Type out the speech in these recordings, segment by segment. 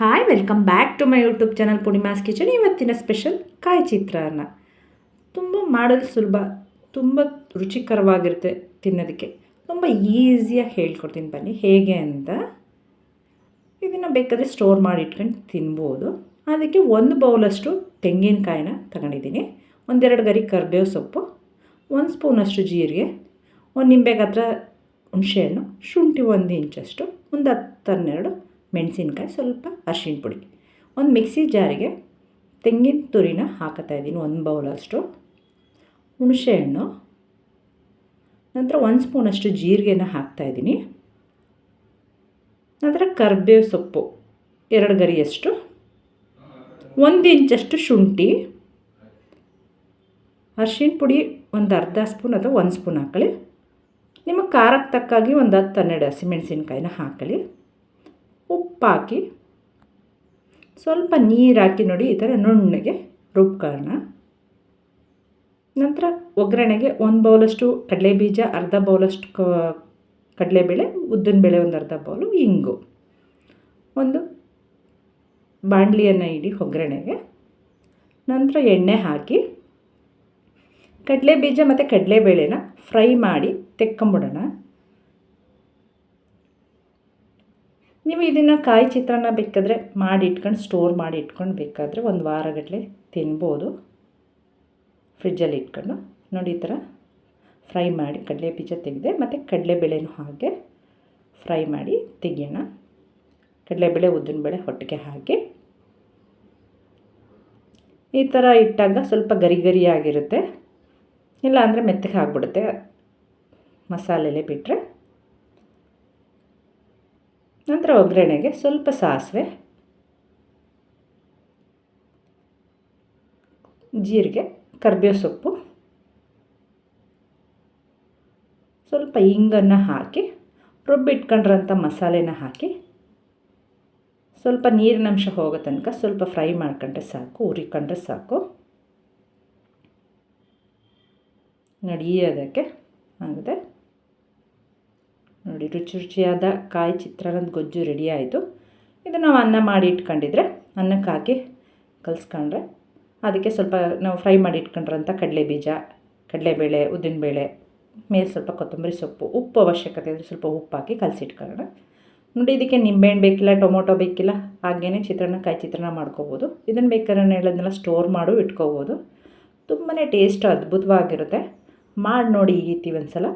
Hi welcome back to my YouTube channel Poornima's kitchen ಇವತ್ತಿನ special ಕಾಯಿ ಚಿತ್ರಾನ್ನ. ತುಂಬ ಮಾಡೋದು ಸುಲಭ, ತುಂಬ ರುಚಿಕರವಾಗಿರುತ್ತೆ ತಿನ್ನೋದಕ್ಕೆ. ತುಂಬ ಈಸಿಯಾಗಿ ಹೇಳ್ಕೊಡ್ತೀನಿ ಬನ್ನಿ, ಹೇಗೆ ಅಂತ. ಇದನ್ನು ಬೇಕಾದರೆ ಸ್ಟೋರ್ ಮಾಡಿ ಇಟ್ಕೊಂಡು ತಿನ್ಬೋದು. ಅದಕ್ಕೆ ಒಂದು ಬೌಲಷ್ಟು ತೆಂಗಿನಕಾಯಿನ ತಗೊಂಡಿದ್ದೀನಿ. ಒಂದೆರಡು ಗರಿ ಕರ್ಬೇವು ಸೊಪ್ಪು, ಒಂದು ಸ್ಪೂನಷ್ಟು ಜೀರಿಗೆ, ಒಂದು ನಿಂಬೆಗೆ ಹತ್ರ ಹುಣಸೆಹಣ್ಣು, ಶುಂಠಿ ಒಂದು ಇಂಚಷ್ಟು, ಒಂದು ಹತ್ತು ಹನ್ನೆರಡು ಮೆಣಸಿನ್ಕಾಯಿ ಸ್ವಲ್ಪ ಅರ್ಶಿನ ಪುಡಿ. ಒಂದು ಮಿಕ್ಸಿ ಜಾರಿಗೆ ತೆಂಗಿನ ತುರಿನ ಹಾಕತಾ ಇದ್ದೀನಿ, ಒಂದು ಬೌಲಷ್ಟು ಹುಣಸೆಹಣ್ಣು ನಂತರ ಒಂದು ಸ್ಪೂನಷ್ಟು ಜೀರಿಗೆನ ಹಾಕ್ತಾಯಿದ್ದೀನಿ ನಂತರ ಕರ್ಬೇವು ಸೊಪ್ಪು, ಎರಡು ಗರಿಯಷ್ಟು ಒಂದು ಇಂಚಷ್ಟು ಶುಂಠಿ. ಅರ್ಶಿನ ಪುಡಿ ಒಂದು ಅರ್ಧ ಸ್ಪೂನ್ ಅಥವಾ ಒಂದು ಸ್ಪೂನ್ ಹಾಕೊಳ್ಳಿ ನಿಮ್ಮ ಖಾರಕ್ಕೆ ತಕ್ಕಾಗಿ ಒಂದು ಹತ್ತು ಹನ್ನೆರಡು ಹಸಿಮೆಣಸಿನ್ಕಾಯಿನ ಹಾಕೊಳ್ಳಿ ಉಪ್ಪು ಹಾಕಿ ಸ್ವಲ್ಪ ನೀರು ಹಾಕಿ ನೋಡಿ, ಈ ಥರ ನುಣ್ಣಗೆ ರುಬ್ಕೊಳ್ಳೋಣ ನಂತರ ಒಗ್ಗರಣೆಗೆ ಒಂದು ಬೌಲಷ್ಟು ಕಡಲೆಬೀಜ ಅರ್ಧ ಬೌಲಷ್ಟು ಕ, ಕಡಲೆಬೇಳೆ ಉದ್ದಿನಬೇಳೆ ಒಂದು ಅರ್ಧ ಬೌಲು ಇಂಗು. ಒಂದು ಬಾಣಲಿಯನ್ನು ಇಡಿ ಒಗ್ಗರಣೆಗೆ. ನಂತರ ಎಣ್ಣೆ ಹಾಕಿ, ಕಡಲೆ ಬೀಜ ಮತ್ತು ಕಡಲೆಬೇಳೆನ ಫ್ರೈ ಮಾಡಿ ತೆಕ್ಕೊಂಬಿಡೋಣ. ನೀವು ಇದನ್ನು ಕಾಯಿ ಚಿತ್ರಾನ್ನ ಬೇಕಾದರೆ ಮಾಡಿ ಇಟ್ಕೊಂಡು ಸ್ಟೋರ್ ಮಾಡಿ ಇಟ್ಕೊಂಡು ಬೇಕಾದರೆ ಒಂದು ವಾರಗಟ್ಟಲೆ ತಿನ್ಬೋದು. ಫ್ರಿಜ್ಜಲ್ಲಿ ಇಟ್ಕೊಂಡು. ನೋಡಿ ಈ ಥರ ಫ್ರೈ ಮಾಡಿ ಕಡಲೆ ಬೀಜ ತೆಗೆದೆ, ಮತ್ತು ಕಡಲೆಬೇಳೆನೂ ಹಾಗೆ ಫ್ರೈ ಮಾಡಿ ತೆಗಿಯೋಣ. ಕಡಲೆಬೇಳೆ ಉದ್ದಿನಬೇಳೆ ಹೊಟ್ಟೆಗೆ ಹಾಕಿ. ಈ ಥರ ಇಟ್ಟಾಗ ಸ್ವಲ್ಪ ಗರಿ ಗರಿಯಾಗಿರುತ್ತೆ ಇಲ್ಲ ಅಂದರೆ ಮೆತ್ತಗೆ ಆಗಿಬಿಡುತ್ತೆ. ಮಸಾಲೆಲೆ ಬಿಟ್ಟರೆ ಒಗ್ಗರಣೆಗೆ ಸ್ವಲ್ಪ ಸಾಸಿವೆ, ಜೀರಿಗೆ, ಕರ್ಬೇವು ಸೊಪ್ಪು, ಸ್ವಲ್ಪ ಹಿಂಗನ್ನು ಹಾಕಿ ರುಬ್ಬಿಟ್ಕೊಂಡ್ರಂಥ ಮಸಾಲೆನ ಹಾಕಿ, ಸ್ವಲ್ಪ ನೀರಿನಂಶ ಹೋಗೋ ತನಕ ಸ್ವಲ್ಪ ಫ್ರೈ ಮಾಡ್ಕೊಂಡ್ರೆ ಸಾಕು ಉರಿಕೊಂಡ್ರೆ ಸಾಕು. ನಡಿಯೋದಕ್ಕೆ ಆಗಿದೆ ನೋಡಿ ರುಚಿ ರುಚಿಯಾದ ಕಾಯಿ ಚಿತ್ರಾನ್ನದ ಗೊಜ್ಜು ರೆಡಿ ಆಯಿತು. ಇದು ನಾವು ಅನ್ನ ಮಾಡಿ ಇಟ್ಕೊಂಡಿದ್ರೆ, ಅನ್ನಕ್ಕೆ ಹಾಕಿ ಕಲಿಸ್ಕೊಂಡ್ರೆ ಅದಕ್ಕೆ ಸ್ವಲ್ಪ ನಾವು ಫ್ರೈ ಮಾಡಿ ಇಟ್ಕೊಂಡ್ರಂಥ ಕಡಲೆ ಬೀಜ ಕಡಲೆಬೇಳೆ, ಉದ್ದಿನಬೇಳೆ, ಮೇಲೆ ಸ್ವಲ್ಪ ಕೊತ್ತಂಬರಿ ಸೊಪ್ಪು, ಉಪ್ಪು ಅವಶ್ಯಕತೆ ಇದ್ದರೆ ಸ್ವಲ್ಪ ಉಪ್ಪು ಹಾಕಿ ಕಲಸಿಟ್ಕೊಳ್ಳೋಣ. ನೋಡಿ, ಇದಕ್ಕೆ ನಿಂಬೆಹಣ್ಣು ಬೇಕಿಲ್ಲ, ಟೊಮೊಟೊ ಬೇಕಿಲ್ಲ ಹಾಗೇ ಚಿತ್ರಾನ್ನ, ಕಾಯಿ ಚಿತ್ರಾನ್ನ ಮಾಡ್ಕೋಬೋದು. ಇದನ್ನು ಬೇಕಾದ್ರೆ ಹೇಳೋದನ್ನೆಲ್ಲ ಸ್ಟೋರ್ ಮಾಡು, ಇಟ್ಕೋಬೋದು. ತುಂಬಾ ಟೇಸ್ಟ್ ಅದ್ಭುತವಾಗಿರುತ್ತೆ. ಮಾಡಿ ನೋಡಿ ಈ ರೀತಿ ಒಂದು ಸಲ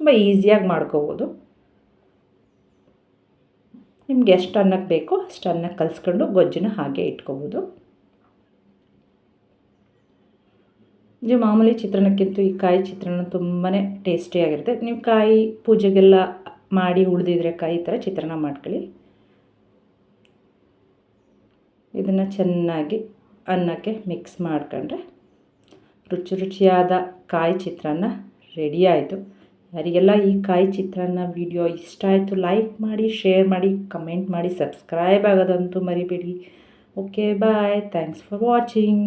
ತುಂಬ ಈಸಿಯಾಗಿ ಮಾಡ್ಕೋಬೋದು. ನಿಮ್ಗೆ ಎಷ್ಟು ಅನ್ನಕ್ಕೆ ಬೇಕೋ ಅಷ್ಟು ಅನ್ನಕ್ಕೆ ಕಲಿಸ್ಕೊಂಡು ಗೊಜ್ಜನ್ನ ಹಾಗೆ ಇಟ್ಕೋಬೋದು. ನೀವು ಮಾಮೂಲಿ ಚಿತ್ರಾನ್ನಕ್ಕಿಂತ ಈ ಕಾಯಿ ಚಿತ್ರಾನ್ನ ತುಂಬಾ ಟೇಸ್ಟಿಯಾಗಿರುತ್ತೆ ನೀವು ಕಾಯಿ ಪೂಜೆಗೆಲ್ಲ ಮಾಡಿ ಉಳಿದಿದ್ರೆ ಕಾಯಿ ಥರ ಚಿತ್ರಾನ್ನ ಮಾಡ್ಕೊಳ್ಳಿ. ಇದನ್ನು ಚೆನ್ನಾಗಿ ಅನ್ನಕ್ಕೆ ಮಿಕ್ಸ್ ಮಾಡ್ಕೊಂಡ್ರೆ ರುಚಿ ರುಚಿಯಾದ ಕಾಯಿ ಚಿತ್ರಾನ್ನ ರೆಡಿ ಆಯಿತು. ಯಾರಿಗೆಲ್ಲ ಈ ಕಾಯಿ ಚಿತ್ರಾನ್ನ ವಿಡಿಯೋ ಇಷ್ಟ ಆಯಿತು ಲೈಕ್ ಮಾಡಿ ಶೇರ್ ಮಾಡಿ ಕಮೆಂಟ್ ಮಾಡಿ ಸಬ್ಸ್ಕ್ರೈಬ್ ಆಗೋದಂತೂ ಮರಿಬೇಡಿ. Okay bye thanks for watching